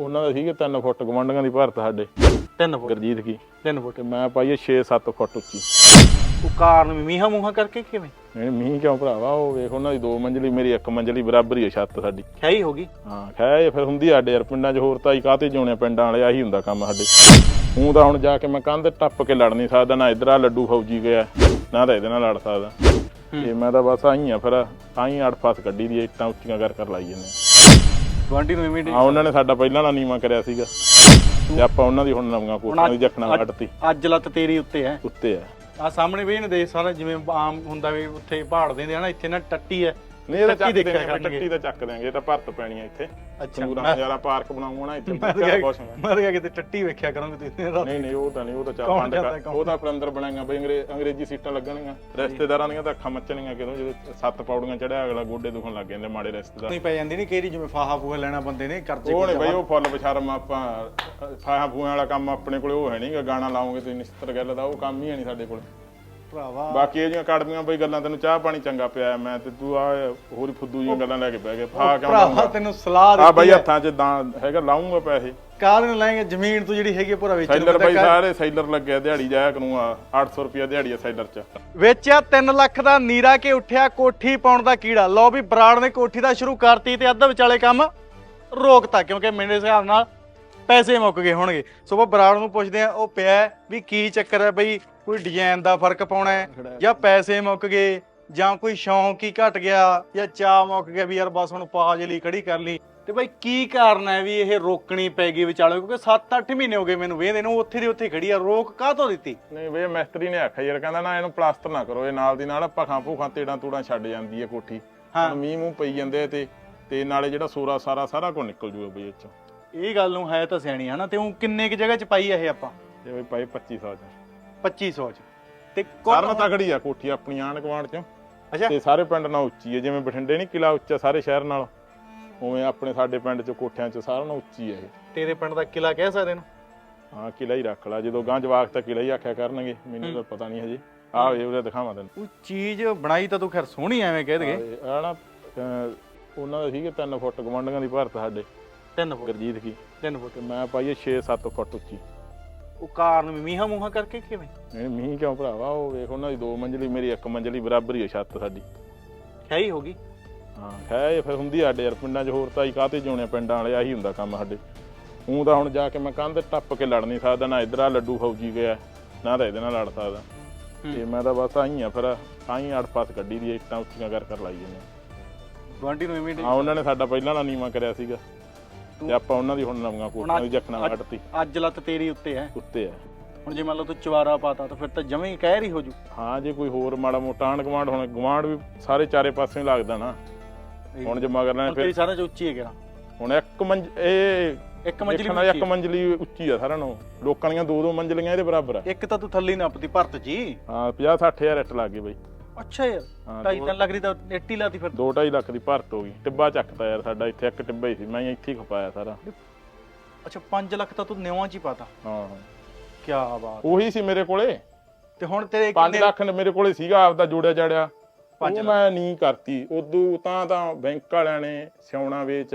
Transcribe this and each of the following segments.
ਉਹਨਾਂ ਦਾ ਸੀਗੇ 3 ਫੁੱਟ ਗਵੰਡੀਆਂ ਦੀ ਭਾਰਤ ਸਾਡੇ। 3 ਫੁੱਟ। ਗੁਰਜੀਤ ਕੀ? 3 ਫੁੱਟ। ਤੇ ਮੈਂ ਪਾਈ 6-7 ਫੁੱਟ ਉੱਚੀ। ਉਹ ਕਾਰਨ ਮੀਹਾਂ ਮੂਹਾਂ ਕਰਕੇ ਕਿਵੇਂ? ਨਹੀਂ ਮੀਂਹ ਕਿਉਂ ਭਰਾਵਾ? ਉਹ ਵੇਖ ਉਹਨਾਂ ਦੀ ਦੋ ਮੰਜ਼ਲੀ ਮੇਰੀ ਇੱਕ ਮੰਜ਼ਲੀ ਬਰਾਬਰ ਹੀ ਹੈ ਛੱਤ ਸਾਡੀ। ਖੈਈ ਹੋ ਗਈ? ਹਾਂ ਖੈ ਫਿਰ ਹੁੰਦੀ ਆ ਸਾਡੇ ਯਾਰ ਪਿੰਡਾਂ 'ਚ ਹੋਰ ਤਾਂ ਹੀ ਕਾਤੇ ਜਿਉਣੇ ਪਿੰਡਾਂ ਵਾਲੇ ਆਹੀ ਹੁੰਦਾ ਕੰਮ ਸਾਡੇ। ਹੂੰ ਤਾਂ ਹੁਣ ਜਾ ਕੇ ਮੈਂ ਕੰਧ ਟੱਪ ਕੇ ਲੜ ਨਹੀਂ ਸਕਦਾ ਨਾ ਇਧਰ ਆ ਲੱਡੂ ਫੌਜੀ ਗਿਆ ਨਾ ਤਾਂ ਇਹਦੇ ਨਾਲ ਲੜ ਸਕਦਾ। ਤੇ ਮੈਂ ਤਾਂ ਬਸ ਆਈ ਆ ਫਿਰ ਆਈ ਅੜ ਫਸ ਕੱਢੀ ਦੀ ਇੱਟਾਂ ਉੱਚੀਆਂ ਕਰ ਕਰ ਲਾਈ ਜਾਂਦੇ ਗਵਾਂਢੀ ਨੂੰ ਇਮੀਡੀਏਟ ਆ ਉਹਨਾਂ ਨੇ ਸਾਡਾ ਪਹਿਲਾਂ ਵਾਲਾ ਨੀਵਾ ਕਰਿਆ ਸੀਗਾ। ਤੇ ਆਪਾਂ ਉਹਨਾਂ ਦੀ ਹੁਣ ਨਵੀਆਂ ਕੋਠੀਆਂ ਦੀ ਜਖਣਾ ਕੱਢਤੀ। ਅੱਜ ਲੱਤ ਤੇਰੀ ਉੱਤੇ ਹੈ। ਉੱਤੇ ਆ ਆ ਸਾਹਮਣੇ ਵੀ ਇਹਨੇ ਦੇ ਸਾਰਾ ਜਿਵੇਂ ਆਮ ਹੁੰਦਾ ਵੀ ਉੱਥੇ ਪਹਾੜ ਦੇ ਨਾ ਇੱਥੇ ਨਾ ਟੱਟੀ ਹੈ। ਨਹੀਂ ਇਹ ਤਾਂ ਚੱਕ ਦੇਖਿਆ ਦੇਣਗੇ। ਟੱਟੀ ਤਾਂ ਚੱਕ ਦੇਣਗੇ ਇਹ ਤਾਂ ਭਰਤ ਪੈਣੀ ਆ ਇੱਥੇ ਅੱਛਾ ਪੂਰਾ ਨਜ਼ਾਰਾ ਪਾਰਕ ਬਣਾਉਂਗਾ ਨਾ ਇੱਥੇ ਨਹੀਂ। ਮੈਂ ਕਿਹਾ ਕਿਤੇ ਟੱਟੀ ਵੇਖਿਆ ਕਰੋਗੇ ਤੁਸੀਂ ਨਹੀਂ ਨਹੀਂ ਉਹ ਤਾਂ ਨਹੀਂ ਉਹ ਤਾਂ ਚਾਰ ਪੰਜ? ਉਹ ਤਾਂ ਆਪਣੇ ਅੰਦਰ ਬਣਾਈਆਂ ਬਈ ਅੰਗਰੇ- ਅੰਗਰੇਜ਼ੀ ਸੀਟਾਂ ਲੱਗਣਗੀਆਂ ਰਿਸ਼ਤੇਦਾਰਾਂ ਦੀਆਂ ਤਾਂ ਅੱਖਾਂ ਮੱਚਣਗੀਆਂ ਕਿਦੋਂ ਜਦੋਂ ਸੱਤ ਪੌੜੀਆਂ ਚੜਿਆ ਅਗਲਾ ਗੋਡੇ ਦੁਖਣ ਲੱਗ ਜਾਂਦੇ ਮਾੜੇ ਰਿਸ਼ਤੇਦਾਰ ਨਹੀਂ ਪੈ ਜਾਂਦੀ ਨਹੀਂ ਕਿਹੜੀ ਜਿਵੇਂ ਫਾਹਾ ਫੂਹਾ ਲੈਣਾ ਬੰਦੇ ਨੇ ਕਰਜ਼ੇ ਨਹੀਂ ਬਈ ਉਹ ਫੁੱਲ ਬਸ਼ਰਮ ਆਪਾਂ ਫਾਹਾਂ ਫੂਹਾਂ ਵਾਲਾ ਕੰਮ ਆਪਣੇ ਕੋਲੇ ਉਹ ਹੈ ਨਹੀਂਗਾ ਗਾਣਾ ਲਾਉਂਗੇ ਤੇ ਨਿਸ਼ਤਰ ਗੱਲ ਦਾ ਉਹ ਕੰਮ ਹੀ ਹੈ ਨਹੀਂ ਸਾਡੇ ਕੋਲ ਭਰਾਵਾ। ਬਾਕੀ ਇਹ ਜਿਹੀਆਂ ਕੜਮੀਆਂ ਬਈ ਗੱਲਾਂ ਤੈਨੂੰ ਚਾਹ ਪਾਣੀ ਚੰਗਾ ਪਿਆ ਮੈਂ ਤੇ ਤੂੰ ਆ ਹੋਰ ਫੁੱਦੂ ਜਿਹੀਆਂ ਗੱਲਾਂ ਲੈ ਕੇ ਬਹਿ ਗਏ ਫਾ ਕਿਉਂ ਭਰਾਵਾ ਤੈਨੂੰ ਸਲਾਹ ਆ ਦਿੱਤੀ ਬਈ ਹੈ। ਹੱਥਾਂ 'ਚ ਦਾਂ ਹੈਗਾ ਲਾਉਂਗਾ ਪੈਸੇ। ਕਾਹਦੇ ਨਾਲ ਲੈਂਗੇ ਜ਼ਮੀਨ ਤੂੰ ਜਿਹੜੀ ਹੈਗੀ ਆ ਭਰਾ ਵੇਚਣ ਸੈਲਰ ਨੂੰ ਬਈ ਸਾਰੇ ਸੈਲਰ ਲੱਗਿਆ ਦਿਹਾੜੀ ਜਾਇਆ ਕਰੂੰ ਆ 800 ਰੁਪਿਆ ਦਿਹਾੜੀ ਆ ਸੈਲਰ 'ਚ। ਵੇਚਿਆ 3 ਲੱਖ ਦਾ ਨੀਰਾ ਕੇ ਉੱਠਿਆ ਕੋਠੀ ਪਾਉਣ ਦਾ ਕੀੜਾ। ਲਓ ਵੀ ਬਰਾੜ ਨੇ ਕੋਠੀ ਦਾ ਸ਼ੁਰੂ ਕਰਤੀ ਤੇ ਅੱਧ ਵਿਚਾਲੇ ਕੰਮ ਰੋਕਤਾ ਕਿਉਂਕਿ ਮੇਰੇ ਹਿਸਾਬ ਨਾਲ ਪੈਸੇ ਮੁੱਕ ਗਏ ਹੋਣਗੇ। ਸੋ ਆਪਾਂ ਬਰਾੜ ਨੂੰ ਪੁੱਛਦੇ ਆ ਉਹ ਪਿਆ ਹੈ ਵੀ ਕੀ ਚੱਕਰ ਹੈ ਬਈ ਕੋਈ ਡਿਜ਼ਾਈਨ ਦਾ ਫ਼ਰਕ ਪਾਉਣਾ ਹੈ ਜਾਂ ਪੈਸੇ ਮੁੱਕ ਗਏ ਜਾਂ ਕੋਈ ਸ਼ੌਂਕ ਹੀ ਘਟ ਗਿਆ ਜਾਂ ਚਾਹ ਮੁੱਕ ਗਿਆ ਵੀ ਯਾਰ ਬਸ ਹੁਣ ਪਾਜ ਲਈ ਖੜੀ ਕਰ ਲਈ। ਤੇ ਬਈ ਕੀ ਕਾਰਨ ਹੈ ਵੀ ਇਹ ਰੋਕਣੀ ਪੈ ਗਈ ਵਿਚਾਲੇ? ਕਿਉਂਕਿ 7-8 ਮਹੀਨੇ ਹੋ ਗਏ ਮੈਨੂੰ ਵੇਹਦੇ ਨੂੰ ਉੱਥੇ ਦੀ ਉੱਥੇ ਖੜੀ ਆ। ਰੋਕ ਕਾਹਤੋਂ ਦਿੱਤੀ? ਨਹੀਂ ਬਈ ਇਹ ਮਿਸਤਰੀ ਨੇ ਆਖਿਆ ਯਾਰ ਕਹਿੰਦਾ ਨਾ ਇਹਨੂੰ ਪਲਾਸਟਰ ਨਾ ਕਰੋ ਇਹ ਨਾਲ ਦੀ ਨਾਲ ਭਖਾਂ ਭੂਖਾਂ ਤੇੜਾਂ ਤੂੜਾਂ ਛੱਡ ਜਾਂਦੀ ਹੈ ਕੋਠੀ। ਹਾਂ। ਮੀਂਹ ਮੂੰਹ ਪਈ ਜਾਂਦੇ ਤੇ ਤੇ ਨਾਲੇ ਜਿਹੜਾ ਸੋਰਾ ਸਾਰਾ ਸਾਰਾ ਕੁਝ ਨਿਕਲ ਜੂਗਾ ਬਈ ਇਹ ਚੋਂ। ਇਹ ਗੱਲ ਨੂੰ ਹੈ ਤਾਂ ਸਿਆਣੀ ਹਨਾ ਤੇ ਉਹ ਕਿੰਨੇ ਕੁ ਜਗ੍ਹਾ ਚ ਪਾਈ ਆ ਇਹ ਆਪਾਂ? ਇਹ ਬਈ ਪਾਈ 2500 ਚ। 2500 ਚ। ਤੇ ਸਾਰਾ ਤਕੜੀ ਆ ਕੋਠੀ ਆਪਣੀ ਆਣ ਕਵਾੜ ਚੋਂ। ਅੱਛਾ। ਤੇ ਸਾਰੇ ਪਿੰਡ ਨਾਲ ਉੱਚੀ ਹੈ ਜਿਵੇਂ ਬਠਿੰਡੇ ਨਹੀਂ ਕਿਲਾ ਉੱਚਾ ਸਾਰੇ ਸ਼ਹਿਰ ਨਾਲ। ਉਵੇਂ ਆਪਣੇ ਸਾਡੇ ਪਿੰਡ ਚ ਕੋਠਿਆਂ ਚ ਸਾਰਿਆਂ ਨਾਲੋਂ ਉੱਚੀ ਹੈ ਇਹ। ਤੇਰੇ ਪਿੰਡ ਦਾ ਕਿਲਾ ਕਹਿ ਸਕਦੇ ਨੂੰ? ਹਾਂ ਕਿਲਾ ਹੀ ਰੱਖ ਲਾ ਜਦੋਂ ਗਾਂ ਜਵਾਕ ਤਾਂ ਕਿਲਾ ਹੀ ਆਖਿਆ ਕਰਨਗੇ ਮੈਨੂੰ ਤਾਂ ਪਤਾ ਨਹੀਂ ਹਜੇ। ਆਹ ਵੇ ਉਹਦੇ ਦਿਖਾਵਾਂ ਤੈਨੂੰ। ਉਹ ਚੀਜ਼ ਬਣਾਈ ਤਾਂ ਤੂੰ ਖੈਰ ਸੋਹਣੀ ਐਵੇਂ ਕਹਿ ਦਗੇ ਆ ਨਾ ਅਹ, ਉਹਨਾਂ ਦਾ ਸੀਗੇ 3 ਫੁੱਟ ਗਵੰਡੀਆਂ ਦੀ ਭਾਰਤ ਸਾਡੇ। ਤਿੰਨ ਫੁੱਟ। ਗੁਰਜੀਤ ਕੀ? ਤਿੰਨ ਫੁੱਟ। ਤੇ ਮੈਂ ਪਾਈ 6-7 ਫੁੱਟ ਉੱਚੀ। ਉਹ ਕਾਰਨ ਮੀਹਾਂ ਮੂਹਾਂ ਕਰਕੇ ਕਿਵੇਂ? ਨਹੀਂ ਮੀਂਹ ਕਿਉਂ ਭਰਾਵਾ? ਉਹ ਵੇਖ ਉਹਨਾਂ ਦੀ ਦੋ ਮੰਜ਼ਲੀ ਮੇਰੀ ਇੱਕ ਮੰਜ਼ਲੀ ਬਰਾਬਰ ਹੀ ਹੈ ਛੱਤ ਸਾਡੀ। ਖੈਈ ਹੋ ਗਈ। ਹਾਂ ਖੈ ਫਿਰ ਹੁੰਦੀ ਆ ਸਾਡੇ ਯਾਰ ਪਿੰਡਾਂ 'ਚ ਹੋਰ ਤਾਂ ਹੀ ਕਾਤੇ ਜਿਉਣੇ ਪਿੰਡਾਂ ਵਾਲੇ ਆਹੀ ਹੁੰਦਾ ਕੰਮ ਸਾਡੇ। ਹੂੰ ਤਾਂ ਹੁਣ ਜਾ ਕੇ ਮੈਂ ਕੰਧ ਟੱਪ ਕੇ ਲੜ ਨਹੀਂ ਸਕਦਾ ਨਾ ਇਧਰ ਆ ਲੱਡੂ ਫੌਜੀ ਗਿਆ ਨਾ ਤਾਂ ਇਹਦੇ ਨਾਲ ਲੜ ਸਕਦਾ। ਤੇ ਮੈਂ ਤਾਂ ਬਸ ਆਈ ਆ ਫਿਰ ਆਈ ਅੜ ਫਸ ਕੱਢੀ ਦੀ ਇੱਟਾਂ ਉੱਚੀਆਂ ਕਰ ਕਰ ਲਾਈ ਜਾਂਦੇ ਗਵਾਂਢੀ ਨੂੰ ਇਮੀਡੀਏਟ ਆ ਉਹਨਾਂ ਨੇ ਸਾਡਾ ਪਹਿਲਾਂ ਵਾਲਾ ਨੀਵਾ ਕਰਿਆ ਸੀਗਾ। ਤੇ ਆਪਾਂ ਉਹਨਾਂ ਦੀ ਹੁਣ ਨਵੀਆਂ ਕੋਠੀਆਂ ਦੀ ਜਖਣਾ ਕੱਢਤੀ। ਅੱਜ ਲੱਤ ਤੇਰੀ ਉੱਤੇ ਹੈ। ਉੱਤੇ ਆ ਹੁਣ ਜੇ ਮੰਨ ਲਓ ਤੂੰ ਚਵਾਰਾ ਪਾਤਾ ਤਾਂ ਫਿਰ ਤਾਂ ਜਮੇ ਹੀ ਕਹਿਰ ਹੀ ਹੋ ਜੂ। ਹਾਂ ਜੇ ਕੋਈ ਹੋਰ ਮਾੜਾ ਮੋਟਾ ਆਂਢ ਗੁਆਂਢ ਹੁਣ ਗੁਆਂਢ ਵੀ ਸਾਰੇ ਚਾਰੇ ਪਾਸੇ ਹੀ ਲੱਗਦਾ ਨਾ। ਹੁਣ ਜੇ ਮਗਰ ਨਾ ਹੁਣ ਫਿਰ ਤੇਰੀ ਸਾਰਿਆਂ ਚ ਉੱਚੀ ਹੈ ਕਿਹੜਾ ਹੁਣ ਇੱਕ ਮੰਜ ਇਹ ਇੱਕ ਮੰਜ਼ਲੀ ਦੇਖਣਾ ਇੱਕ ਮੰਜ਼ਲੀ ਉੱਚੀ ਆ ਸਾਰਿਆਂ ਨੂੰ ਲੋਕਾਂ ਦੀਆਂ ਦੋ ਦੋ ਮੰਜ਼ਲੀਆਂ ਇਹਦੇ ਬਰਾਬਰ ਆ। ਇੱਕ ਤਾਂ ਤੂੰ ਥੱਲੇ ਨੱਪਦੀ ਭਰਤ ਜੀ। ਹਾਂ 50 60000 ਇੱਟ ਲੱਗ ਗਈ ਬਈ। ਅੱਛਾ ਯਾਰ ਹਾਂ, ਢਾਈ ਤਿੰਨ ਲੱਖ ਦੀ ਤਾਂ ਇੱਟੀ ਲਾਤੀ ਫਿਰ। 2.5 ਲੱਖ ਦੀ ਭਰਤ ਹੋ ਗਈ। ਟਿੱਬਾ ਚੱਕਤਾ ਯਾਰ ਸਾਡਾ ਇੱਥੇ ਇੱਕ ਟਿੱਬਾ ਹੀ ਸੀ ਮੈਂ ਇੱਥੇ ਹੀ ਖਪਾਇਆ ਸਾਰਾ। ਅੱਛਾ 5 ਲੱਖ ਤਾਂ ਤੂੰ ਨਿਵਾਂ ਚ ਹੀ ਪਾਤਾ। ਹਾਂ। ਕੀ ਬਾਤ। ਉਹੀ ਸੀ ਮੇਰੇ ਕੋਲੇ। ਤੇ ਹੁਣ ਤੇਰੇ 5 ਲੱਖ ਨੇ ਮੇਰੇ ਕੋਲੇ ਸੀਗਾ ਆਪਦਾ ਜੋੜਿਆ ਜਾੜਿਆ ਪੰਜ ਉਹ ਮੈਂ ਨਹੀਂ ਕਰਤੀ। ਉਦੋਂ ਤਾਂ ਤਾਂ ਬੈਂਕ ਵਾਲਿਆਂ ਨੇ ਸਿਉਣਾ ਵੇਚ।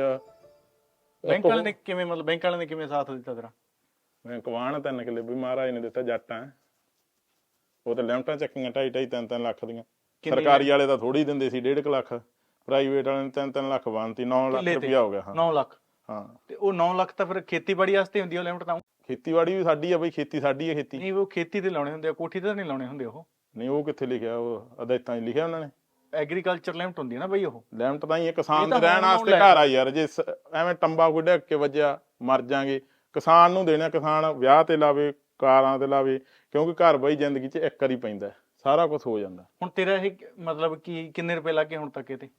ਬੈਂਕ ਵਾਲੇ ਨੇ ਕਿਵੇਂ ਮਤਲਬ ਬੈਂਕ ਵਾਲੇ ਨੇ ਕਿਵੇਂ ਸਾਥ ਦਿੱਤਾ ਤੇਰਾ? ਮੈਂ ਕਵਾਣ ਤਿੰਨ ਕਿੱਲੇ ਵੀ ਮਹਾਰਾਜ ਨੇ ਦਿੱਤਾ ਜੱਟਾਂ ਉਹ ਤਾਂ ਲਿਮਟਾਂ ਚੱਕੀਆਂ ਢਾਈ ਢਾਈ ਤਿੰਨ ਤਿੰਨ ਲੱਖ ਦੀਆਂ। ਸਰਕਾਰੀ ਵਾਲੇ ਤਾਂ ਥੋੜੀ ਦਿੰਦੇ ਸੀ 1.5 ਲੱਖ। ਪ੍ਰਾਈਵੇਟ ਵਾਲੇ ਨੇ ਤਿੰਨ ਤਿੰਨ ਲੱਖ ਬੰਨਤੀ 9 ਲੱਖ? ਰੁਪਇਆ ਹੋ ਗਿਆ ਹਾਂ। 9 ਲੱਖ? ਹਾਂ। ਤੇ ਉਹ 9 ਲੱਖ ਤਾਂ ਫਿਰ ਖੇਤੀਬਾੜੀ ਵਾਸਤੇ ਹੁੰਦੀ ਉਹ ਲਿਮਟ ਤਾਂ? ਖੇਤੀਬਾੜੀ ਵੀ ਸਾਡੀ ਆ ਬਈ ਖੇਤੀ ਸਾਡੀ ਹੈ ਖੇਤੀ। ਨਹੀਂ ਉਹ ਖੇਤੀ ਤੇ ਲਾਉਣੇ ਹੁੰਦੇ ਆ ਕੋਠੀ ਤੇ ਤਾਂ ਨਹੀਂ ਲਾਉਣੇ ਹੁੰਦੇ ਉਹ? ਨਹੀਂ ਉਹ ਕਿੱਥੇ ਲਿਖਿਆ ਉਹ ਅਦਾਇਤਾਂ 'ਚ ਲਿਖਿਆ ਉਹਨਾਂ ਨੇ। ਐਗਰੀਕਲਚਰ ਲਿਮਟ ਹੁੰਦੀ ਹੈ ਨਾ ਬਈ ਉਹ? ਲਿਮਟ ਤਾਂ ਹੀ ਕਿਸਾਨ ਦੇ ਰਹਿਣ ਹੁਣ ਵਾਸਤੇ ਘਰ ਆ ਯਾਰ ਜੇ ਐਵੇਂ ਟੰਬਾ ਕੋਈ ਕੇ ਵੱਜਿਆ ਮਰ ਜਾਾਂਗੇ। ਕਿਸਾਨ ਨੂੰ ਦੇਣਾ ਕਿਸਾਨ ਵਿਆਹ ਤੇ ਲਾਵੇ ਕਾਰਾਂ ਤੇ ਲਾਵੇ ਕਿਉਂਕਿ ਘਰ ਬਈ ਜ਼ਿੰਦਗੀ 'ਚ ਇੱਕ ਵਾਰੀ ਪੈਂਦਾ। ਸਾਰਾ ਕੁਝ ਹੋ ਜਾਂਦਾ। ਹੁਣ ਤੇਰਾ ਇਹ ਮਤਲਬ ਕੀ ਕਿੰਨੇ ਰੁਪਏ ਲੱਗੇ ਹੁਣ ਤੱਕ ਇਹ ਤੇ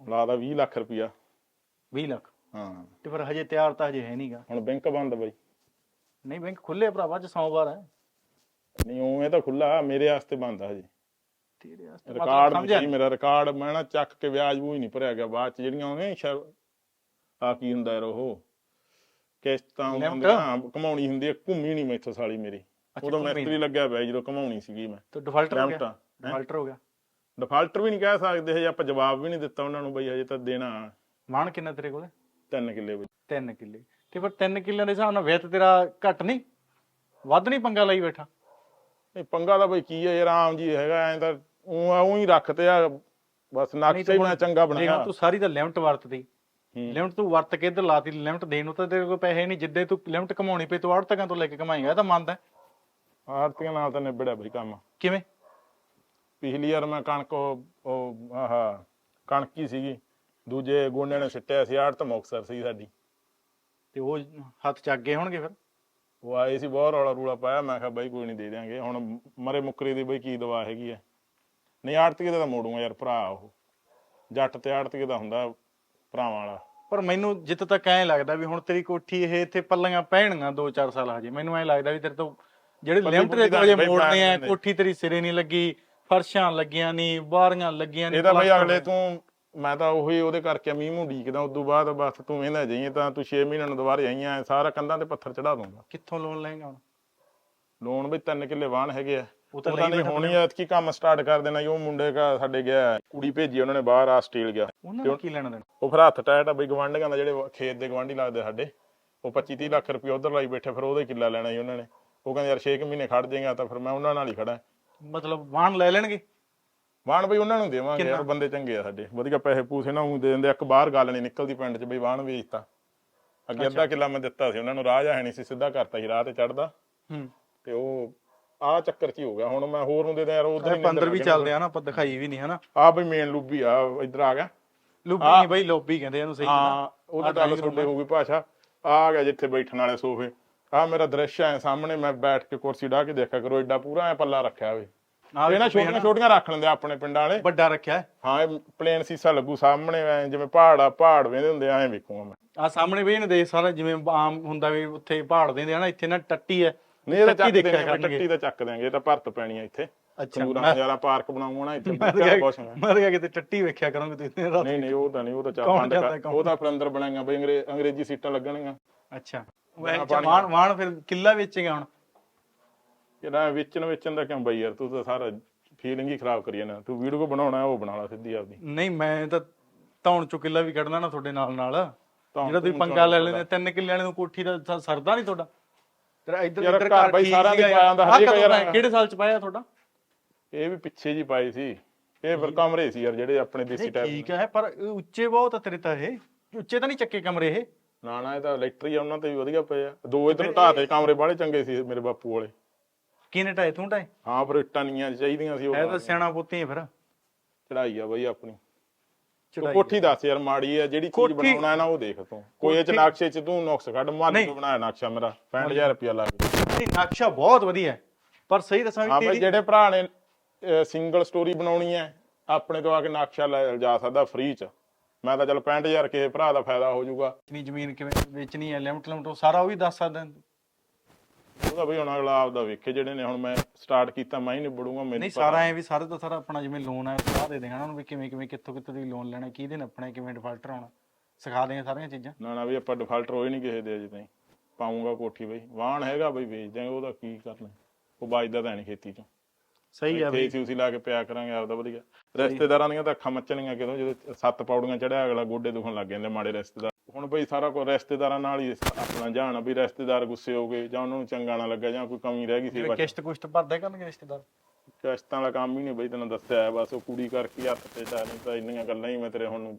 ਲਾਦਾ 20 ਲੱਖ ਰੁਪਇਆ 20 ਲੱਖ? ਹਾਂ। ਤੇ ਫਿਰ ਹਜੇ ਤਿਆਰ ਤਾਂ ਹਜੇ ਹੈ ਨਹੀਂਗਾ ਹੁਣ ਬੈਂਕ ਬੰਦ ਬਈ। ਨਹੀਂ ਬੈਂਕ ਖੁੱਲੇ ਭਰਾਵਾ ਅੱਜ ਸੋਮਵਾਰ ਹੈ ਨਹੀਂ ਉਵੇਂ ਤਾਂ ਖੁੱਲਾ ਮੇਰੇ ਵਾਸਤੇ ਬੰਦ ਆ ਹਜੇ। ਤੇਰੇ ਵਾਸਤੇ ਰਿਕਾਰਡ ਨਹੀਂ ਮੇਰਾ ਰਿਕਾਰਡ ਮੈਂ ਨਾ ਚੱਕ ਕੇ ਵਿਆਜ ਵੀ ਨਹੀਂ ਭਰਿਆ ਗਿਆ। ਬਾਅਦ ਚ ਜਿਹੜੀਆਂ ਉਹਨੇ ਆ ਕੀ ਹੁੰਦਾ ਯਾਰ ਉਹ? ਕਿਸ਼ਤਾਂ? ਹੁੰਦੀਆਂ ਕਮਾਉਣੀ ਹੁੰਦੀ ਹੈ ਘੁੰਮੀ ਨਹੀਂ ਮੈਥੋਂ ਸਾਲੀ ਮੇਰੀ। ਉਦੋਂ ਮਿਸਤਰੀ ਲੱਗਿਆ ਪਿਆ ਜਦੋਂ ਕਮਾਉਣੀ ਸੀਗੀ ਮੈਂ। ਤੇ ਡਿਫਾਲਟਰ ਹੋ ਗਿਆ? ਡਿਫਾਲਟਰ ਹੋ? ਗਿਆ? ਡਿਫਾਲਟਰ ਵੀ ਨਹੀਂ ਕਹਿ ਸਕਦੇ ਹਜੇ ਆਪਾਂ ਜਵਾਬ ਵੀ ਨਹੀਂ ਦਿੱਤਾ ਉਹਨਾਂ ਨੂੰ ਬਈ ਹਜੇ ਤਾਂ ਦੇਣਾ। ਮਾਣ ਕਿੰਨਾ ਤੇਰੇ ਕੋਲੇ? ਤਿੰਨ ਕਿੱਲੇ ਬਈ। ਤਿੰਨ ਕਿੱਲੇ। ਤੇ ਫਿਰ 3 ਕਿੱਲਿਆਂ ਦੇ ਹਿਸਾਬ ਨਾਲ ਵਿੱਤ ਤੇਰਾ ਘੱਟ ਨਹੀਂ? ਵੱਧ ਨਹੀਂ ਪੰਗਾ ਲਈ ਬੈਠਾ? ਇਹ ਪੰਗਾ ਦਾ ਬਈ ਕੀ ਹੈ ਯਾਰ ਆਮ ਜੀ ਹੈਗਾ ਐਂ ਤਾਂ ਉਹ ਉਹ ਹੀ ਰੱਖਤੇ ਆ ਬਸ ਨਕਸ਼ਾ ਹੀ ਬਣਾ ਚੰਗਾ ਜੇ ਬਣਾਇਆ ਹੁਣ ਤੂੰ ਸਾਰੀ ਤਾਂ ਲਿਮਟ ਵਰਤਦੀ। ਲਿਮਟ ਤੂੰ ਵਰਤ ਕੇ ਇੱਧਰ ਲਾਤੀ ਲਿਮਟ ਦੇਣ ਨੂੰ ਤਾਂ ਤੇਰੇ ਕੋਲ ਪੈਸੇ ਨਹੀਂ ਜਿੱਦੇ ਤੂੰ ਲਿਮਟ ਕਮਾਉਣੀ ਪਈ ਤੂੰ ਆੜਤਕਾਂ ਤੋਂ ਲੈ ਕੇ ਕਮਾਏਗਾ ਇਹ ਤਾਂ ਮੰਨਦਾ। ਆਰਤੀਆਂ ਨਾਲ ਤਾਂ ਨਿਬੜਿਆ ਬਈ ਕੰਮ। ਕਿਵੇਂ? ਪਿਛਲੀ ਵਾਰ ਮੈਂ ਕਣਕ ਉਹ ਉਹ ਆਹ ਕਣਕ ਹੀ ਸੀਗੀ। ਦੂਜੇ ਗੋਨਿਆਂ ਨੇ ਸਿੱਟਿਆ ਸੀ ਆੜਤ ਮੁਕਸਰ ਸੀ ਸਾਡੀ। ਤੇ ਉਹ ਹੱਥ ਚੱਕ ਗਏ ਹੋਣਗੇ ਫਿਰ? ਉਹ ਆਏ ਸੀ ਬਹੁਤ ਰੌਲਾ ਰੂਲਾ ਪਾਇਆ। ਮੈਂ ਕਿਹਾ ਬਾਈ ਕੋਈ ਨਹੀਂ ਦੇ ਦਿਆਂਗੇ। ਹੁਣ ਮਰੇ ਮੁੱਕਰੇ ਦੀ ਬਈ ਕੀ ਦਵਾ ਹੈਗੀ ਐ ਨਹੀਂ ਆੜਤੀਏ ਦਾ ਤਾਂ ਮੋੜੂਗਾ ਯਾਰ ਭਰਾ ਉਹ। ਜੱਟ ਤੇ ਆੜਤੀਏ ਦਾ ਹੁੰਦਾ ਭਰਾਵਾਂ ਵਾਲਾ। ਪਰ ਮੈਨੂੰ ਜਿੱਤ ਤੱਕ ਐਂ ਲੱਗਦਾ ਵੀ ਹੁਣ ਤੇਰੀ ਕੋਠੀ ਇਹ ਇੱਥੇ ਪੱਲੀਆਂ ਪੈਣਗੀਆਂ 2-4 ਸਾਲ ਹਜੇ। ਮੈਨੂੰ ਐਂ ਲੱਗਦਾ ਵੀ ਤੇਰੇ ਤੋਂ ਜਿਹੜੇ ਦੇ ਦਾ ਅਜੇ ਬਈ ਮੋੜਨੇ ਆ। ਕੋਠੀ ਤੇਰੀ ਸਿਰੇ ਨਹੀਂ ਲੱਗੀ ਫਰਸ਼ਾਂ ਲੱਗੀਆਂ ਨਹੀਂ ਬਾਰੀਆਂ ਲੱਗੀਆਂ ਨਹੀਂ ਇਹ ਤਾਂ ਬਈ ਅਗਲੇ ਤੂੰ ਮੈਂ ਤਾਂ ਉਹੀ ਉਹਦੇ ਕਰਕੇ ਮੀਂਹ ਮੂੰਹ ਡੀਕਦਾ ਉਦੋਂ ਬਾਅਦ ਬਸ ਤੂੰ ਇਹਦਾ ਜਾਈਏ ਤਾਂ ਤੂੰ 6 ਮਹੀਨਿਆਂ ਨੂੰ ਦੁਬਾਰੇ ਆਈਆਂ ਸਾਰਾ ਕੰਧਾਂ ਤੇ ਪੱਥਰ ਚੜਾ ਦੂੰਗਾ ਕਿੱਥੋਂ ਲੋਨ ਲਏਗਾ ਹੁਣ ਲੋਨ ਬਈ 3 ਕਿੱਲੇ ਵਾਹਣ ਹੈਗੇ ਆ। ਉਹ ਤਾਂ ਤਾਂ ਨਹੀਂ ਹੋਣੀ ਐ ਕੀ ਕੰਮ ਸਟਾਰਟ ਕਰ ਦੇਣਾ ਉਹ ਮੁੰਡੇ ਕਾ ਸਾਡੇ ਗਿਆ ਕੁੜੀ ਭੇਜੀ ਉਹਨਾਂ ਨੇ ਬਾਹਰ ਆਸਟ੍ਰੇਲੀਆ। ਉਹਨਾਂ ਨੇ ਕੀ ਲੈਣਾ ਦੇਣਾ? ਉਹ ਫਿਰ ਹੱਥ ਟਾਇਟ ਆ ਬਈ ਗਵਾਂਢੀਆਂ ਦਾ ਜਿਹੜੇ ਖੇਤ ਦੇ ਗਵਾਂਢੀ ਲੱਗਦੇ ਸਾਡੇ ਉਹ 25 30 ਲੱਖ ਰੁਪਏ ਉਧਰ ਲਾਈ ਬੈਠੇ ਫਿਰ ਉਹਦੇ ਕਿੱਲਾ ਲੈਣਾ ਜੀ ਉਹਨਾਂ ਨੇ। ਉਹ ਕਹਿੰਦੇ ਯਾਰ 6 ਮਹੀਨੇ ਖੜ ਜਾਏਗਾ ਤਾਂ ਫਿਰ ਮੈਂ ਉਹਨਾਂ ਨਾਲ ਹੀ ਖੜਾ ਮਤਲਬ ਵਾਹਣ ਲੈ ਲੈਣਗੇ? ਵਾਹਣ ਬਈ ਉਹਨਾਂ ਨੂੰ ਦੇਵਾਂਗੇ? ਯਾਰ ਬੰਦੇ ਚੰਗੇ ਆ ਸਾਡੇ। ਵਧੀਆ ਪੈਸੇ ਪੂਸੇ ਨਾ ਉਹ ਦੇ ਦਿੰਦੇ ਇੱਕ ਬਾਹਰ ਗੱਲ ਨਹੀਂ ਨਿਕਲਦੀ ਪਿੰਡ 'ਚ ਬਈ ਵਾਹਣ ਵੇਚਤਾ ਅੱਗੇ ਅੱਧਾ ਕਿੱਲਾ ਮੈਂ ਦਿੱਤਾ ਸੀ ਉਹਨਾਂ ਨੂੰ ਰਾਹ ਜਾ ਹੈ ਨਹੀਂ ਸੀ ਸਿੱਧਾ ਕਰਤਾ ਸੀ ਰਾਹ ਤੇ ਚੜਦਾ ਹੂੰ। ਤੇ ਉਹ ਆਹ ਚੱਕਰ 'ਚ ਹੀ ਹੋ ਗਿਆ। ਹੁਣ ਮੈਂ ਹੋਰ ਨੂੰ ਦੇ ਦਿਆਂ ਯਾਰ ਉਧਰ ਹੀ ਅੰਦਰ ਵੀ ਚੱਲਦੇ ਆ ਨਾ ਆਪਾਂ ਦਿਖਾਈ ਵੀ ਨਹੀਂ ਹਨਾ? ਆ ਬਈ ਮੇਨ ਲੁੱਬੀ ਆ ਇੱਧਰ ਆ ਗਿਆ। ਲੁੱਬੀ ਨਹੀਂ ਬਈ ਲੋਬੀ ਕਹਿੰਦੇ ਇਹਨੂੰ ਸਹੀ ਹਾਂ ਉਹਦਾ ਗੱਲ ਤੁਹਾਡੇ ਹੋਊਗੀ ਭਾਸ਼ਾ। ਆ ਗਿਆ ਜਿੱਥੇ ਬੈਠਣ ਵਾਲੇ ਸੋਫੇ। ਆ ਮੇਰਾ ਦ੍ਰਿਸ਼ ਹੈ ਸਾਹਮਣੇ ਮੈਂ ਬੈਠ ਕੇ ਕੁਰਸੀ ਢਾ ਕੇ ਦੇਖਿਆ ਕਰੋ ਐਡਾ ਪੂਰਾ ਐ ਪੱਲਾ ਰੱਖਿਆ ਨਾਲ ਇਹ ਨਾ ਛੋਟੀਆਂ ਛੋਟੀਆਂ ਰੱਖ ਲੈਂਦੇ ਆ ਆਪਣੇ ਪਿੰਡਾਂ ਵਾਲੇ। ਵੱਡਾ ਰੱਖਿਆ ਹੈ। ਹਾਂ ਇਹ ਪਲੇਨ ਸੀਸਾ ਲੱਗੂ ਸਾਹਮਣੇ ਐ ਜਿਵੇਂ ਪਹਾੜ ਆ ਪਹਾੜ ਵੇਂਦੇ ਹੁੰਦੇ ਐ ਵੇਖੂਗਾ ਮੈਂ। ਆ ਸਾਹਮਣੇ ਵੀ ਇਹਨੂੰ ਦੇਖ ਸਾਰਾ ਜਿਵੇਂ ਆਮ ਹੁੰਦਾ ਵੀ ਉੱਥੇ ਪਹਾੜ ਦਿੰਦੇ ਆ ਨਾ ਇੱਥੇ ਨਾ ਟੱਟੀ ਹੈ। ਨਹੀਂ ਇਹ ਤਾਂ ਚੱਕ ਦੇਖਿਆ ਦੇਣਗੇ ਕਰਨਗੇ। ਟੱਟੀ ਤਾਂ ਚੱਕ ਦੇਣਗੇ ਇਹ ਤਾਂ ਭਰਤ ਪੈਣੀ ਆ ਇੱਥੇ। ਅੱਛਾ ਪੂਰਾ ਨਜ਼ਾਰਾ ਪਾਰਕ ਬਣਾਉਂਗਾ ਨਾ ਇੱਥੇ ਮੈਂ ਦਾ ਕੁਛ ਕਿਹਾ। ਮੈਂ ਕਿਹਾ ਕਿਤੇ ਟੱਟੀ ਵੇਖਿਆ ਕਰੋਗੇ ਤੁਸੀਂ ਰਾਤ ਨਹੀਂ ਨਹੀਂ ਉਹ ਤਾਂ ਨਹੀਂ ਉਹ ਤਾਂ ਚੱਲ ਕੌਣ ਜਾਂਦਾ, ਕਰ ਕੌਣ? ਉਹ ਤਾਂ ਫਿਰ ਅੰਦਰ ਬਣਾਈਆਂ ਬਈ ਅੰਗਰੇ- ਅੰਗਰੇਜ਼ੀ ਸੀਟਾਂ ਲੱਗਣਗੀਆਂ। ਅੱਛਾ। ਵਾਣ ਵਾਣ ਫਿਰ ਕਿੱਲਾ ਵੇਚੇਗਾ ਹੁਣ। ਜਿਹੜਾ ਵੇਚਣ ਵੇਚਣ ਦਾ ਕਿਉਂ ਬਈ ਯਾਰ ਤੂੰ ਤਾਂ ਸਾਰਾ ਫੀਲਿੰਗ ਹੀ ਖਰਾਬ ਕਰੀ ਜਾਣਾ ਤੂੰ ਵੀਡੀਓ ਬਣਾਉਣਾ ਉਹ ਬਣਾ ਲਾ ਸਿੱਧੀ ਆਪਦੀ। ਨਹੀਂ ਮੈਂ ਤਾਂ ਧੌਣ ਚੋਂ ਕਿੱਲਾ ਵੀ ਕੱਢਣਾ ਨਾ ਤੁਹਾਡੇ ਨਾਲ ਨਾਲ। ਜਿਹੜਾ ਤੁਸੀਂ ਪੰਗਾ ਲੈ ਲੈਂਦੇ ਤਿੰਨ ਕਿੱਲੇ ਵਾਲੇ ਨੂੰ ਕੋਠੀ ਦਾ ਸਰਦਾ ਨਹੀਂ ਤੁਹਾਡਾ। ਤੇਰਾ ਇੱਧਰ ਇੱਧਰ ਘਰ ਬਈ ਸਾਰਿਆਂ ਦੇ ਪਾਇਆ ਹੁੰਦਾ, ਆਹ ਹਰੇਕ ਯਾਰ-? ਕਿਹੜੇ ਸਾਲ ਚ ਪਾਇਆ ਤੁਹਾਡਾ? ਇਹ ਵੀ ਪਿੱਛੇ ਜੀ ਪਾਏ ਸੀ। ਇਹ ਫਿਰ ਕਮਰੇ ਸੀ ਯਾਰ ਜਿਹੜੇ ਆਪਣੇ ਦੇਸੀ ਟਾਈਪ ਠੀਕ ਹੈ ਪਰ ਉੱਚੇ ਬਹੁਤ ਤੇਰੇ ਤਾਂ ਇਹ। ਉੱਚੇ ਤਾਂ ਨਹੀਂ ਚੱਕੇ ਕਮਰੇ ਇਹ। ਨਾ ਨਾ ਇਹ ਤਾਂ ਇਲੈਕਟਰੀ ਆ ਉਹਨਾਂ ਤੇ ਵੀ ਵਧੀਆ ਪਏ ਆ। ਦੋ ਇਧਰ ਢਾਹ ਤੇ ਕਮਰੇ ਬਾਹਲੇ ਚੰਗੇ ਸੀ ਮੇਰੇ ਬਾਪੂ ਵਾਲੇ। ਕਿਨੇ ਟਾਏ ਤੂੰ ਟਾਏ ਹਾਂ ਫਿਰ ਇੱਟਾਂ ਨੀਆਂ ਚਾਹੀਦੀਆਂ ਸੀ ਉਹ ਇਹ ਤਾਂ ਸਿਆਣਾ ਪੁੱਤੀ ਹੈ ਫਿਰ। ਚੜਾਈ ਆ ਬਈ ਆਪਣੀ। ਤੂੰ ਕੋਠੀ ਦੱਸ ਯਾਰ ਮਾੜੀ ਆ ਜਿਹੜੀ ਚੀਜ਼ ਬਣਾਉਣਾ ਹੈ ਨਾ ਉਹ ਦੇਖ ਤੂੰ। ਕੋਈ ਇਹ ਚ ਨਕਸ਼ੇ ਚ ਤੂੰ ਨੁਕਸ ਕੱਢ ਮਨ। ਤੋਂ ਬਣਾਇਆ ਨਕਸ਼ਾ ਮੇਰਾ 65000 ਰੁਪਇਆ ਲੱਗ ਗਿਆ ਨਹੀਂ ਨਕਸ਼ਾ ਬਹੁਤ ਵਧੀਆ ਪਰ ਸਹੀ ਦੱਸਾਂ ਵੀ ਤੇਰੀ ਜਿਹੜੇ ਭਰਾ ਨੇ ਸਿੰਗਲ ਸਟੋਰੀ ਬਣਾਉਣੀ ਹੈ ਆਪਣੇ ਤੋਂ ਆ ਕੇ ਨਕਸ਼ਾ ਲੈ ਜਾ ਸਕਦਾ ਫ੍ਰੀ ਚ। ਮੈਂ ਤਾਂ ਚਲ 65000 ਕਿਸੇ ਭਰਾ ਦਾ ਫਾਇਦਾ ਹੋ ਜਾਊਗਾ। ਵੇਚਣੀ ਜ਼ਮੀਨ ਕਿਵੇਂ ਵੇਚਣੀ ਹੈ ਲਿਮਟ ਲਿਮਟ ਉਹ ਸਾਰਾ ਉਹ ਵੀ ਦੱਸ ਸਕਦਾ ਉਹਦਾ ਬਈ ਹੁਣ ਅਗਲਾ ਆਪਦਾ ਵੇਖੇ ਜਿਹੜੇ ਨੇ ਹੁਣ ਮੈਂ ਸਟਾਰਟ ਕੀਤਾ ਮੈਂ ਹੀ ਨਿਬੜੂਗਾ ਮੈਨੂੰ ਨਹੀਂ ਪਤਾ। ਸਾਰਾ ਐ ਵੀ ਸਾਰੇ ਦਾ ਸਾਰਾ ਆਪਣਾ ਜਿਵੇਂ ਲੋਨ ਹੈ ਸਲਾਹ ਦੇ ਦੇਣਾ ਉਹਨਾਂ ਨੂੰ ਵੀ ਕਿਵੇਂ ਕਿਵੇਂ ਕਿੱਥੋਂ ਕਿੱਥੋਂ ਦੀ ਲੋਨ ਲੈਣਾ ਕਿਹਦੇ ਨੱਪਣਾ ਕਿਵੇਂ ਡਿਫਾਲਟਰ ਆਉਣਾ ਸਿਖਾ ਦੇਂਗੇ ਸਾਰੀਆਂ ਚੀਜ਼ਾਂ। ਨਾ ਨਾ ਵੀ ਆਪਾਂ ਡਿਫਾਲਟਰ ਹੋਏ ਨਹੀਂ ਕਿਸੇ ਦੇ ਅਜੇ ਤਾਈਂ। ਪਾਉਂਗਾ ਕੋਠੀ ਬਈ। ਵਾਹਣ ਹੈਗਾ ਬਈ ਵੇਚ ਦਿਆਂਗੇ ਉਹਦਾ ਕੀ ਕਰਨਾ। ਉਹ ਬਾਜਦਾ ਤਾਂ ਨਹੀਂ ਖੇਤੀ ਚੋਂ। ਸਹੀ ਆ ਇੱਥੇ ਸੀ ਉਸੀ ਲਾ ਕੇ ਪਿਆ ਕਰਾਂਗੇ ਆਪਦਾ ਵਧੀਆ। ਰਿਸ਼ਤੇਦਾਰਾਂ ਦੀਆਂ ਤਾਂ ਅੱਖਾਂ ਮੱਚਣੀਆਂ ਕਿਦੋਂ ਜਦੋਂ ਸੱਤ ਪੌੜੀਆਂ ਚੜਿਆ ਅਗਲਾ ਗੋਡੇ ਦੁਖਣ ਲੱਗ ਜਾਂਦੇ ਮਾੜੇ ਰਿਸ਼ਤੇਦਾਰ। ਹੁਣ ਬਈ ਸਾਰਾ ਕੁਝ ਰਿਸ਼ਤੇਦਾਰਾਂ ਨਾਲ ਹੀ ਆਪਣਾ ਜਾਣ ਵੀ ਰਿਸ਼ਤੇਦਾਰ ਗੁੱਸੇ ਹੋ ਗਏ ਜਾਂ ਉਹਨਾਂ ਨੂੰ ਚੰਗਾ ਨਾ ਲੱਗਾ ਜਾਂ ਕੋਈ ਕਮੀ ਰਹਿ ਗਈ 'ਚ। ਕਿਸ਼ਤ ਕੁਸ਼ਤ ਭਰਦੇ ਕਰਨਗੇ ਰਿਸ਼ਤੇਦਾਰ? ਕਿਸ਼ਤਾਂ ਵਾਲਾ ਕੰਮ ਹੀ ਨਹੀਂ ਬਈ ਤੈਨੂੰ ਦੱਸਿਆ ਬਸ ਉਹ ਕੁੜੀ ਕਰਕੇ ਹੱਥ ਤੇ ਤਾਂ ਨਹੀਂ ਤਾਂ ਇੰਨੀਆਂ ਗੱਲਾਂ ਹੀ ਮੈਂ ਤੇਰੇ ਹੁਣ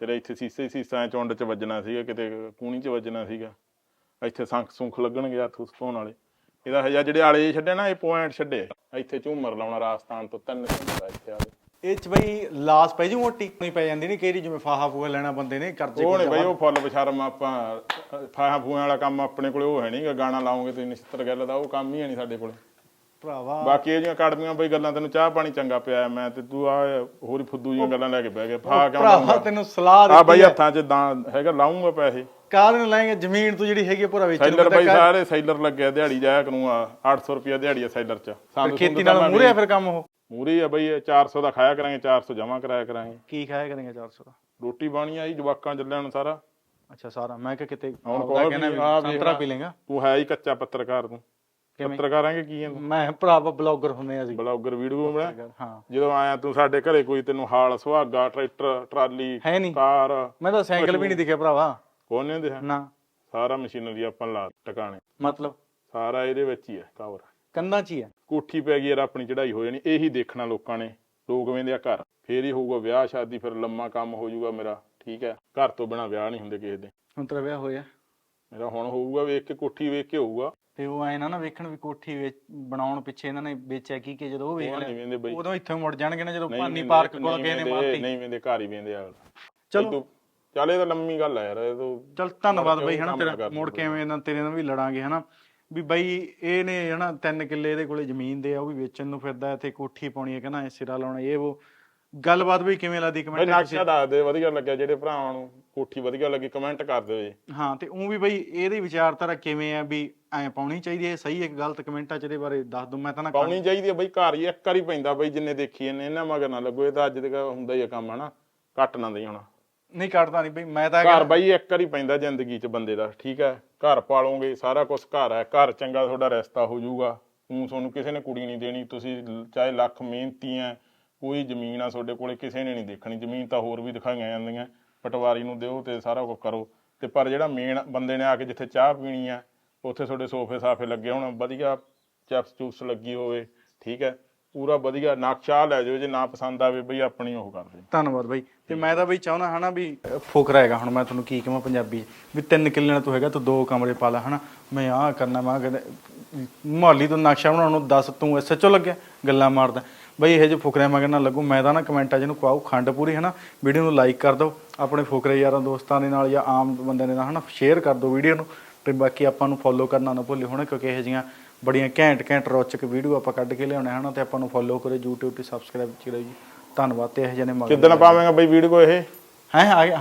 ਤੇਰੇ ਇੱਥੇ ਸੀਸੇ ਸੀਸਾਂ ਚੁੰਡ 'ਚ ਵੱਜਣਾ ਸੀਗਾ ਕਿਤੇ ਕੂਣੀ 'ਚ ਵੱਜਣਾ ਸੀਗਾ। ਇੱਥੇ ਸੰਖ ਸੁੰਖ ਲੱਗਣਗੇ ਹੱਥ ਉਸ ਧੋਣ ਵਾਲੇ। ਇਹਦਾ ਹਜਾ ਜਿਹੜੇ ਆਲੇ ਛੱਡੇ ਨਾ ਇਹ ਪੁਆਇੰਟ ਛੱਡੇ। ਆ। ਇੱਥੇ ਝੂਮਰ ਲਾਉਣਾ ਰਾਜਸਥਾਨ ਤੋਂ ਤਿੰਨ ਝੂਮਰ ਆ ਇੱਥੇ ਆਲੇ ਇਹ ਚ ਬਈ ਲਾਸ ਪੈ ਜੂ ਮੋਟੀ। ਨਹੀਂ ਪੈ ਜਾਂਦੀ ਨਹੀਂ ਕਿਹੜੀ ਜਿਵੇਂ ਫਾਹਾ ਫੂਹਾ ਲੈਣਾ ਬੰਦੇ ਨੇ ਕਰਜ਼ੇ ਨਹੀਂ ਕੁਰਜ਼ੇ ਬਈ ਉਹ ਫੁੱਲ ਬਸ਼ਰਮ ਆਪਾਂ ਫਾਹਾਂ ਫੂਹਾਂ ਵਾਲਾ ਕੰਮ ਆਪਣੇ ਕੋਲੇ ਉਹ ਹੈ ਨਹੀਂਗਾ ਗਾਣਾ ਲਾਉਂਗੇ ਤੁਸੀਂ ਨਛੱਤਰ ਗੱਲ ਦਾ ਉਹ ਕੰਮ ਹੀ ਹੈ ਨਹੀਂ ਸਾਡੇ ਕੋਲੇ। ਭਰਾਵਾ। ਬਾਕੀ ਇਹ ਜਿਹੀਆਂ ਕੜਮੀਆਂ ਬਈ ਗੱਲਾਂ ਤੈਨੂੰ ਚਾਹ ਪਾਣੀ ਚੰਗਾ ਪਿਆ ਮੈਂ ਤੇ ਤੂੰ ਆ ਹੋਰ ਹੀ ਫੁੱਦੂ ਜੀਆਂ ਗੱਲਾਂ ਲੈ ਕੇ ਬਹਿ ਗਿਆ ਭਰਾਵਾ? ਤੈਨੂੰ ਸਲਾਹ ਆ ਬਈ ਹੱਥਾਂ 'ਚ ਦਾਂ ਹੈਗਾ ਲਾਉਂਗਾ ਪੈਸੇ। ਕਾਹਦੇ ਨਾਲ ਲੈਂਗੇ ਜ਼ਮੀਨ ਤੂੰ ਜਿਹੜੀ ਹੈਗੀ ਆ ਪੂਰਾ ਵੇਚਣ ਸੈਲਰ ਬਈ ਸਾਰੇ ਸੈਲਰ ਲੱਗਿਆ ਦਿਹਾੜੀ ਜਾਇਆ ਕਰੂੰਗਾ 800 ਰੁਪਿਆ ਦਿਹਾੜੀ ਆ ਸੈਲਰ 'ਚ। ਸਾਨੂੰ ਖੇਤੀ ਨਾਲ ਮੂਰੇ ਆ ਫਿਰ ਕੰਮ ਉਹ? ਮੂਰੀ ਆ ਬਈ ਇਹ 400 ਦਾ ਖਾਇਆ ਕਰਾਂਗੇ 400 ਜਮਾ ਕਰਾਇਆ ਕਰਾਂਗੇ। ਕੀ ਖਾਇਆ ਕਰੇਗਾ 400 ਦਾ? ਰੋਟੀ ਬਾਣੀ ਆਈ ਜਵਾਕਾਂ ਚੱਲਿਆ ਨੂੰ ਸਾਰਾ। ਅੱਛਾ ਸਾਰਾ। ਮੈਂ ਕਿ ਕਿਤੇ ਹੁਣ ਕਹਿੰਦਾ ਆ ਵੇਖ ਸੰਤਰਾ। ਪੀ ਲੇਗਾ ਤੂੰ ਹੈ ਹੀ ਕੱਚਾ ਪੱਤਰਕਾਰ ਤੂੰ? ਪੱਤਰਕਾਰਾਂਗੇ ਕੀ ਹੈ ਮੈਂ ਭਰਾਵਾ ਬਲੌਗਰ ਹੁੰਦੇ ਆ ਅਸੀਂ। ਬਲੌਗਰ ਵੀਡੀਓ ਬਣਾ। ਹਾਂ। ਜਦੋਂ ਆਇਆ ਤੂੰ ਸਾਡੇ ਘਰੇ ਕੋਈ ਤੈਨੂੰ ਹਾਲ ਸੁਹਾਗਾ ਟਰੈਕਟਰ ਟਰਾਲੀ ਕਾਰ ਮੈਂ ਤਾਂ ਸਾਈਕਲ ਵੀ ਨਹੀਂ ਦਿਖਿਆ ਭਰਾਵਾ। ਕੋਨੇ ਦੇ ਨਾ। ਸਾਰਾ ਮਸ਼ੀਨਰੀ ਆਪਾਂ ਲਾ ਟਿਕਾਣੇ। ਮਤਲਬ? ਸਾਰਾ ਇਹਦੇ ਵਿੱਚ ਹੀ ਹੈ ਕਵਰ ਕੰਧਾਂ 'ਚ ਹੀ ਹੈ ਕੋਠੀ ਪੈ ਗਈ ਯਾਰ ਆਪਣੀ ਚੜਾਈ ਹੋ ਜਾਣੀ। ਇਹੀ ਦੇਖਣਾ ਲੋਕਾਂ ਨੇ ਲੋਕ ਵੇਂਦੇ ਆ ਘਰ। ਫੇਰ ਹੀ ਹੋਊਗਾ ਵਿਆਹ ਸ਼ਾਦੀ ਫਿਰ ਲੰਮਾ ਕੰਮ ਹੋ ਜਾਊਗਾ ਮੇਰਾ ਠੀਕ ਹੈ। ਘਰ ਤੋਂ ਬਿਨਾ ਵਿਆਹ ਨਹੀਂ ਹੁੰਦੇ ਕਿਸੇ ਦੇ। ਹੁਣ ਤੇਰਾ ਵਿਆਹ ਹੋਇਆ? ਮੇਰਾ ਹੁਣ ਹੋਊਗਾ ਵੇਖ ਕੇ ਕੋਠੀ ਵੇਖ ਕੇ ਹੋਊਗਾ। ਤੇ ਉਹ ਐ ਨਾ ਨਾ ਵੇਖਣ ਵੀ ਕੋਠੀ ਵੇਚ ਬਣਾਉਣ ਪਿੱਛੇ ਇਹਨਾਂ ਨੇ ਵੇਚਿਆ ਕੀ ਕਿ ਜਦੋਂ ਉਹ ਵੇਖ ਉਹ ਨਹੀਂ ਲਿਆ ਵੇਂਦੇ ਬਈ। ਉਦੋਂ ਇੱਥੇ ਮੁੜ ਜਾਣਗੇ ਨਾ ਜਦੋਂ ਨਹੀਂ ਵੇਂਦੇ, ਪਾਰਕ ਨਹੀਂ ਕੋਲ ਗਏ ਨੇ ਵੇਂਦੇ, ਮਾਰਤੀ। ਨਹੀਂ ਵੇਂਦੇ ਘਰ ਹੀ ਵੇਂਦੇ ਆ। ਚਲੋ। ਚਲੋ ਇਹ ਤਾਂ ਲੰਮੀ ਗੱਲ ਆ ਯਾਰ ਇਹ ਤਾਂ ਚਲ ਧੰਨਵਾਦ ਬਈ ਹਨਾ ਤੇਰਾ ਮੁੜ ਕੇ ਐਵੇਂ ਨਾ ਤੇਰੇ ਨਾਲ ਵੀ ਲੜਾਂਗੇ ਹਨਾ। ਵੀ ਬਈ ਇਹ ਨੇ ਹਨਾ ਤਿੰਨ ਕਿੱਲੇ ਇਹਦੇ ਕੋਲੇ ਜ਼ਮੀਨ ਦੇ ਆ ਉਹ ਵੀ ਵੇਚਣ ਨੂੰ ਫਿਰਦਾ ਇੱਥੇ ਕੋਠੀ ਪਾਉਣੀ ਹੈ ਕਹਿੰਦਾ ਸਿਰਾ ਲਾਉਣਾ ਇਹ ਉਹ। ਗੱਲਬਾਤ ਵੀ ਕਿਵੇਂ ਲੱਗਦੀ ਬਈ ਕਮੈਂਟ ਨਕਸ਼ਾ ਦੱਸ ਦੇ ਵਧੀਆ ਲੱਗਿਆ ਜਿਹੜੇ ਭਰਾਵਾਂ ਨੂੰ ਕੋਠੀ ਵਧੀਆ ਲੱਗੀ ਕਮੈਂਟ ਕਰ ਦਿਓ ਜੀ। ਹਾਂ ਤੇ ਉਹ ਵੀ ਬਈ ਇਹਦੀ ਵਿਚਾਰਧਾਰਾ ਕਿਵੇਂ ਆ ਵੀ ਐ ਪਾਉਣੀ ਚਾਹੀਦੀ ਹੈ ਸਹੀ ਹੈ ਕਿ ਗਲਤ ਕਮੈਂਟਾਂ ਚ ਇਹਦੇ ਬਾਰੇ ਦੱਸ ਦੂੰ ਮੈਂ ਤਾਂ ਨਾ ਪਾਉਣੀ ਚਾਹੀਦੀ ਹੈ ਬਈ ਘਰ ਹੀ ਇੱਕ ਵਾਰੀ ਪੈਂਦਾ ਬਈ ਜਿੰਨੇ ਦੇਖੀ ਇਹਨਾਂ ਮਗਰ ਨਾ ਲੱਗੋ ਇਹ ਤਾਂ ਅੱਜ ਤੱਕ ਹੁੰਦਾ ਹੀ ਆ ਕੰਮ ਹਨਾ। ਘੱਟ ਨਾ ਦੇਈ ਹੁਣ। ਨਹੀਂ ਕੱਢਦਾ ਨਹੀਂ ਬਈ ਮੈਂ ਤਾਂ ਘਰ ਬਾਈ ਇੱਕ ਵਾਰੀ ਪੈਂਦਾ ਜ਼ਿੰਦਗੀ 'ਚ ਬੰਦੇ ਦਾ ਠੀਕ ਹੈ? ਘਰ ਪਾਲੋਗੇ ਸਾਰਾ ਕੁਝ ਘਰ ਹੈ ਘਰ ਚੰਗਾ ਤੁਹਾਡਾ ਰਿਸ਼ਤਾ ਹੋ ਜਾਊਗਾ। ਤੂੰ ਤੁਹਾਨੂੰ ਕਿਸੇ ਨੇ ਕੁੜੀ ਨਹੀਂ ਦੇਣੀ ਤੁਸੀਂ ਚਾਹੇ ਲੱਖ ਮਿਹਨਤੀ ਹੈ ਕੋਈ ਜ਼ਮੀਨ ਆ ਤੁਹਾਡੇ ਕੋਲੇ ਕਿਸੇ ਨੇ ਨਹੀਂ ਦੇਖਣੀ ਜ਼ਮੀਨ ਤਾਂ ਹੋਰ ਵੀ ਦਿਖਾਈਆਂ ਜਾਂਦੀਆਂ। ਪਟਵਾਰੀ ਨੂੰ ਦਿਓ ਤੇ ਸਾਰਾ ਕੁਝ ਕਰੋ। ਤੇ ਪਰ ਜਿਹੜਾ ਮੇਨ ਬੰਦੇ ਨੇ ਆ ਕੇ ਜਿੱਥੇ ਚਾਹ ਪੀਣੀ ਆ ਉੱਥੇ ਤੁਹਾਡੇ ਸੋਫੇ ਸਾਫੇ ਲੱਗੇ ਹੋਣ ਵਧੀਆ ਚੈਪਸ ਚੂਪਸ ਲੱਗੀ ਹੋਵੇ ਠੀਕ ਹੈ? ਪੂਰਾ ਵਧੀਆ ਨਕਸ਼ਾ ਲੈ ਜਾਓ ਜੇ ਨਾ ਪਸੰਦ ਆਵੇ ਬਈ ਆਪਣੀ ਉਹ ਕਰ ਦੇ ਧੰਨਵਾਦ ਬਾਈ। ਤੇ ਮੈਂ ਤਾਂ ਬਈ ਚਾਹੁੰਦਾ ਹਨਾ ਵੀ ਅਹ ਫੁਕਰਾ ਹੈਗਾ ਹੁਣ ਮੈਂ ਤੁਹਾਨੂੰ ਕੀ ਕਹਾਂ ਪੰਜਾਬੀ 'ਚ, ਵੀ ਤਿੰਨ ਕਿੱਲੇ ਨਾਲ ਤੂੰ ਹੈਗਾ ਤੂੰ ਦੋ ਕਮਰੇ ਪਾ ਲੈ ਹਨਾ। ਮੈਂ ਆਹ ਕਰਨਾ ਮੈਂ ਆਹ ਕਰਨਾ ਮੁਹੱਲੀ ਤੋਂ ਨਕਸ਼ਾ ਬਣਾਉਣ ਨੂੰ ਦੱਸ ਤੂੰ ਐਸਐਚਓ ਲੱਗਿਆ ਗੱਲਾਂ ਮਾਰਦਾ। ਬਈ ਇਹ ਜੇ ਫੁਕਰੇ ਮਗਰ ਨਾ ਲੱਗੂ ਮੈਂ ਤਾਂ ਨਾ ਕਮੈਂਟਾਂ 'ਚ ਇਹਨੂੰ ਖੰਡ ਪੂਰੀ ਹਨਾ। ਵੀਡੀਓ ਨੂੰ ਲਾਈਕ ਕਰ ਦਿਓ ਆਪਣੇ ਫੁਕਰੇ ਯਾਰਾਂ ਦੋਸਤਾਂ ਦੇ ਨਾਲ ਜਾਂ ਆਮ ਬੰਦਿਆਂ ਦੇ ਨਾਲ ਹਨਾ। ਸ਼ੇਅਰ ਕਰ ਦਿਓ ਵੀਡੀਓ ਨੂੰ ਤੇ ਬਾਕੀ ਆਪਾਂ ਨੂੰ ਫੋਲੋ ਕਰਨਾ ਨਾ ਭੁੱਲਿਓ ਹਨਾ ਕਿਉਂਕਿ ਇਹ ਜੀਆਂ ਬੜੀਆਂ ਘੈਂਟ ਘੈਂਟ ਰੌਚਕ ਵੀਡੀਓ ਆਪਾਂ ਕੱਢ ਕੇ ਲਿਆਉਣੇ ਹਨਾ ਤੇ ਆਪਾਂ ਨੂੰ ਫੋਲੋ ਕਰੋ YouTube ਤੇ ਸਬਸਕ੍ਰਾਈਬ ਕਰੋ ਜੀ। ਧੰਨਵਾਦ ਤੇ ਇਹ ਜਿਹੇ ਨੇ ਮਗਰ ਕਿੱਦਣ ਪਾਵੇਂਗਾ ਬਈ ਵੀਡੀਓ ਇਹ? ਹੈ ਆ ਗਿਆ